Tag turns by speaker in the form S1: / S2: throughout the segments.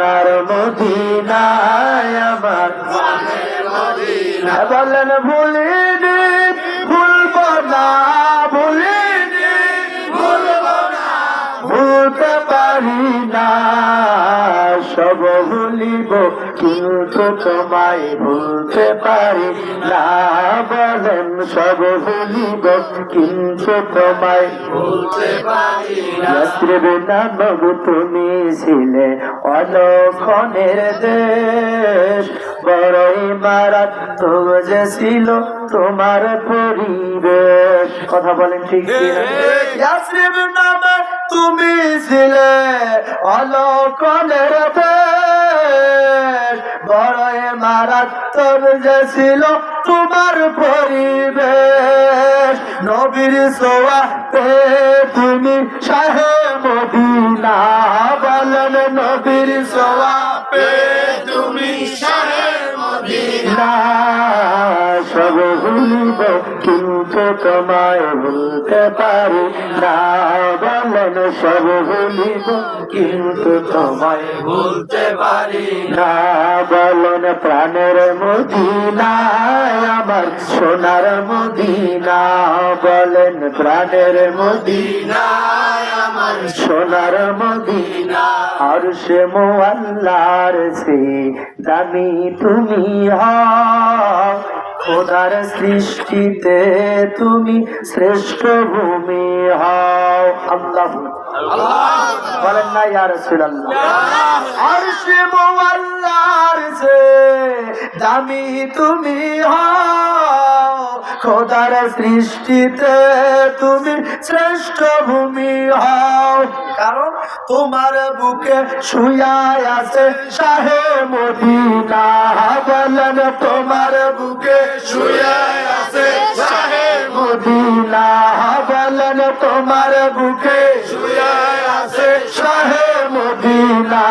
S1: সোনার মদিনায় আমার। বলেন ভুলিনি ভুলব না ভুলিনি ভুলব না। ভুলতে পারি না। সব ভুলিব কিন্তু তোমায় ভুলতে পারি না। বলেন সব ভুলিব কিন্তু তোমায় ইয়াত্রিবে নামব তুমি ছিলে অলক্ষণের দেশ। বড়ই মারাত্মক যে ছিল তোমার পরিবেশ। কথা বলেন ঠিক কিনা? তুমি ছিলে অলকনের দেশ। বড়ই মারাত্মক যে ছিল তোমার পরিবেশ। নবীর সোয়াতে তুমি শাহে মদিনা, বলেন নবীর সোয়া কিন্তু তোমায় ভুলতে পারি না বলেন সব ভুলিব কিন্তু তোমায়
S2: বলতে পারি
S1: না বলেন প্রাণের মদিনা আমার সোনার মদিনা বলেন প্রাণের মদিনা
S2: আমার
S1: সোনার মদিনা আর সে মোয়াল্লার সে দামি তুমি হও খোদার সৃষ্টিতে তুমি শ্রেষ্ঠ ভূমি হও। আল্লাহ। বলেন না ইয়ার আর সে মোয়াল্লার সে দামি তুমি হও। খোদার সৃষ্টিতে তুমি শ্রেষ্ঠ ভূমি হও। কারণ তোমার বুকে শুয়ায় আছে শাহে মদিনা। বলেন, তোমার বুকে
S2: শুয়ে আছে শাহের
S1: মদিনা। বলেন, তোমার বুকে
S2: শুয়ে আছে
S1: শাহে মদিনা।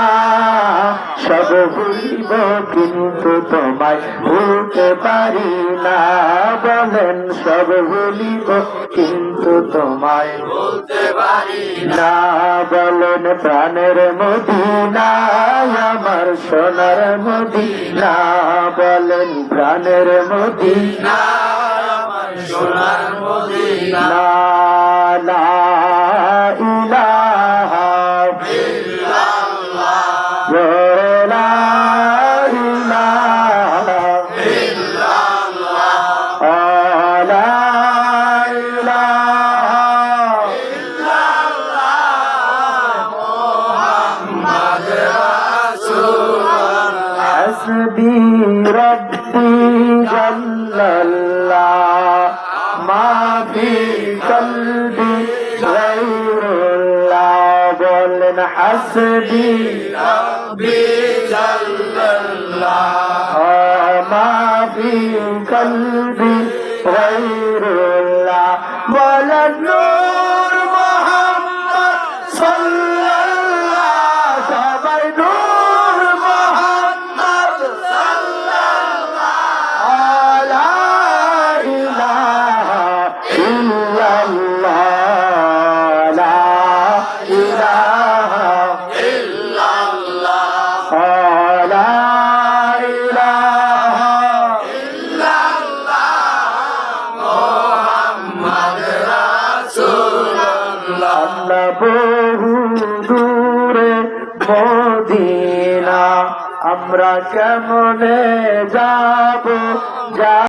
S1: সব ভুলিব কিন্তু তোমায় ভুলতে পারি না বলেন সব ভুলিব কিন্তু তোমায়
S2: বলতে পারি
S1: না বলেন প্রাণের মদিনা আমার সোনার মদিনা বলেন প্রাণের মদিনা
S2: আমার সোনার মদিনা
S1: الله ما في قلبي غير الله بولن حسبي
S2: ربي جل الله
S1: ما في قلبي غير الله بولن نور محمد صلى الله
S2: عليه
S1: وسلم বহু দূরে মদিনা আমরা কেমনে যাব? যা